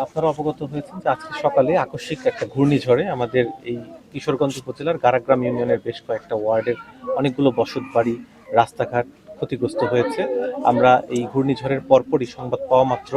আপনারা অবগত হয়েছেন যে আজকে সকালে আকস্মিক একটা ঘূর্ণিঝড়ে আমাদের এই কিশোরগঞ্জ উপজেলার গারাগ্রাম ইউনিয়নের বেশ কয়েকটা ওয়ার্ডের অনেকগুলো বসত বাড়ি রাস্তাঘাট ক্ষতিগ্রস্ত হয়েছে। আমরা এই ঘূর্ণিঝড়ের পরপরই সংবাদ পাওয়া মাত্র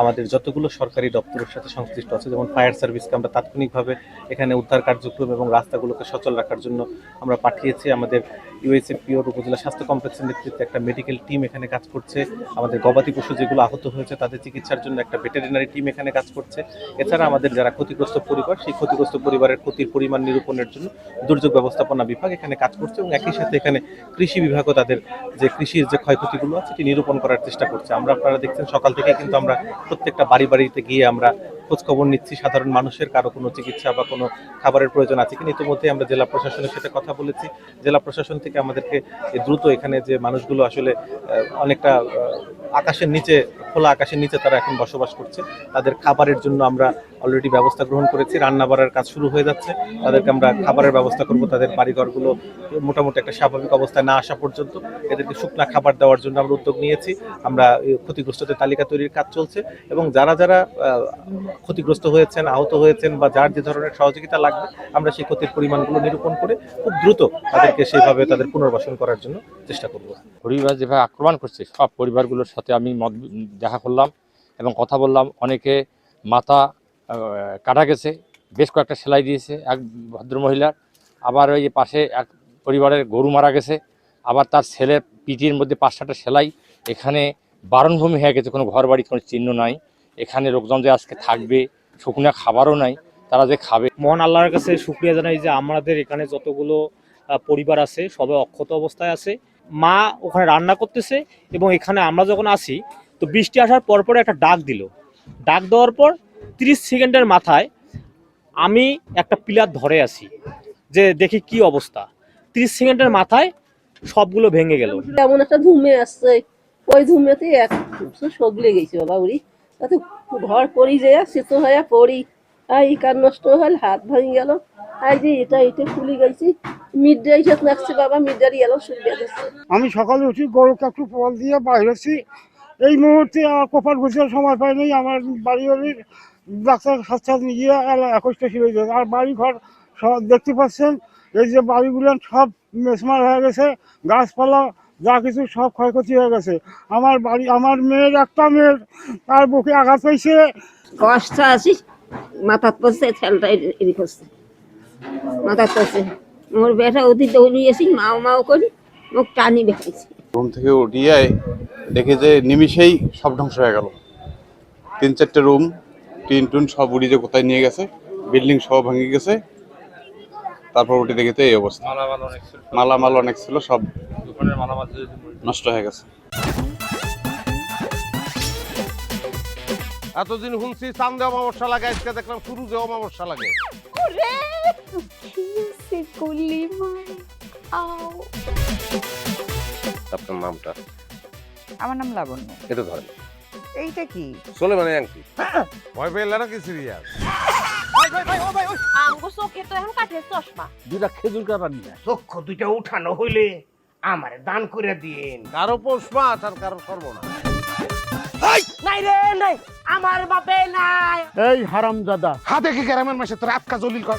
আমাদের যতগুলো সরকারি দপ্তরের সাথে সংশ্লিষ্ট আছে, যেমন ফায়ার সার্ভিসকে আমরা তাৎক্ষণিকভাবে এখানে উদ্ধার কার্যক্রম এবং রাস্তাগুলোকে সচল রাখার জন্য আমরা পাঠিয়েছি। আমাদের ইউএসএফপিওর উপজেলা স্বাস্থ্য কমপ্লেক্সের নেতৃত্বে একটা মেডিকেল টিম এখানে কাজ করছে। আমাদের গবাদি পশু যেগুলো আহত হয়েছে, তাদের চিকিৎসার জন্য একটা ভেটেরিনারি টিম এখানে কাজ করছে। এছাড়া আমাদের যারা ক্ষতিগ্রস্ত পরিবার, সেই ক্ষতিগ্রস্ত পরিবারের ক্ষতির পরিমাণ নিরূপণের জন্য দুর্যোগ ব্যবস্থাপনা বিভাগ এখানে কাজ করছে এবং একই সাথে এখানে কৃষি বিভাগও তাদের যে কৃষির যে ক্ষয়ক্ষতিগুলো আছে, সেটি নিরূপণ করার চেষ্টা করছে। আমরা আপনারা দেখছেন, সকাল থেকে কিন্তু আমরা প্রত্যেকটা বাড়ি বাড়িতে গিয়ে আমরা খোঁজখবর নিচ্ছি। সাধারণ মানুষের কারও কোনো চিকিৎসা বা কোনো খাবারের প্রয়োজন আছে কিনা ইতিমধ্যে আমরা জেলা প্রশাসনের সাথে কথা বলেছি। জেলা প্রশাসন থেকে আমাদেরকে দ্রুত এখানে যে মানুষগুলো আসলে অনেকটা আকাশের নিচে, খোলা আকাশের নিচে তারা এখন বসবাস করছে। তাদের খাবারের জন্য আমরা অলরেডি ব্যবস্থা গ্রহণ করেছি। রান্না বাড়ার কাজ শুরু হয়ে যাচ্ছে। তাদেরকে আমরা খাবারের ব্যবস্থা করব। তাদের বাড়িঘরগুলো মোটামুটি একটা স্বাভাবিক অবস্থায় না আসা পর্যন্ত এদেরকে শুকনা খাবার দেওয়ার জন্য আমরা উদ্যোগ নিয়েছি। আমরা ক্ষতিগ্রস্তদের তালিকা তৈরির কাজ চলছে এবং যারা যারা ক্ষতিগ্রস্ত হয়েছেন, আহত হয়েছেন বা যার যে ধরনের সহযোগিতা লাগবে, আমরা সেই ক্ষতির পরিমাণগুলো নিরূপণ করে খুব দ্রুত তাদেরকে সেইভাবে তাদের পুনর্বাসন করার জন্য চেষ্টা করব। পরিবার যেভাবে আক্রমণ করছে, সব পরিবারগুলোর সাথে আমি মত দেখা করলাম এবং কথা বললাম। অনেকে মাথা কাটা গেছে, বেশ কয়েকটা সেলাই দিয়েছে এক ভদ্রমহিলার আবার ওই পাশে এক পরিবারের গরু মারা গেছে। আবার তার ছেলের পিটির মধ্যে পাঁচ সাতটা সেলাই। এখানে বারণভূমি হয়ে গেছে, কোনো ঘর বাড়ির কোনো চিহ্ন নাই। এখানে লোকজন যে আজকে থাকবে, শুকনো খাবারও নাই, তারা যে খাবে। মহান আল্লাহর কাছে শুক্রিয়া জানাই যে আমাদের এখানে যতগুলো পরিবার আছে, সবাই অক্ষত অবস্থায় আছে। মা ওখানে রান্না করতেছে এবং এখানে আমরা যখন আসি তো বৃষ্টি আসার পর পর একটা ডাক দিল। ডাক দেওয়ার পর তিরিশ সেকেন্ডের মাথায় আমি একটা পিলার ধরে আছি, যে দেখি কি অবস্থা। তিরিশ সেকেন্ডের মাথায় সবগুলো ভেঙে গেল। এমন একটা ধুমে আসছে। ওই ধুমেতে এক সগলে গেছে বাবা উড়ি তাতে ঘর পড়ি যে, শীত হয়ে পড়ি। আর এই কার নষ্ট হল, হাত ভাঙি গেল। আর যে, এটা এটা খুলে গেছি। মিড ডে হিসাব লাগছে বাবা মিড ডে এলো সুবিধা দিচ্ছে আমি সকালে উঠি গরুকে একটু ফল দিয়ে বাইরেছি এই মুহূর্তে আর কোপার গুছিয়ে সময় পাইনি আমার বাড়ি বাড়ির ডাক্তার স্বাস্থ্য নিয়ে একুশটা ছিল আর বাড়ি ঘর সব দেখতে পাচ্ছেন এই যে বাড়িগুলো সব মেসমার হয়ে গেছে গাছপালা যা কিছু সব ক্ষয়ক্ষতি হয়ে গেছে। আমার বাড়ি আমার মেয়ের একটা মেয়ের তার বুকে আঘাত পাইছে কষ্ট আছি মাথাত পড়ছে ছেলেটা এদিক হচ্ছে মাথাত পড়ছে। মোর বেটা অতি দৌড়িয়েছি মাও মাও করি মোক টানি বেড়াইছি ঘুম থেকে উঠিয়ে দেখে যে নিমিষেই সব ধ্বংস হয়ে গেল। তিন চারটে রুম টিন টুন সব উড়ি যে কোথায় নিয়ে গেছে বিল্ডিং সব ভেঙে গেছে। তারপর উঠে দেখে তো এই অবস্থা। মালামাল অনেক ছিল। মালামাল অনেক ছিল সব নষ্ট হয়ে গেছে। এতদিন শুনছি চান্দে অমাবস্যা লাগে আজকে দেখলাম শুরুতে অমাবস্যা লাগে। মার আও। আপনার নামটা? আমার নাম লাবণ্য। এটা ধরেন। এইটা কি? চলে মানে আংটি। ভয় পেলে নাকি সিরিয়াস আমগো চোখে তো এখন কাঠের চশমা। দুটা খেজুর কাটা নিয়ে চক্ষু দুইটা উঠানো হইলে আমারে দান করে দিন কারও পোষ মাছ আর কারও সর্বনাশ নাই রে নাই। আমার বাপে নাই। এই হারামজাদা। হাতে কি গ্রামের মাসে তোর আটকা জলিল কর?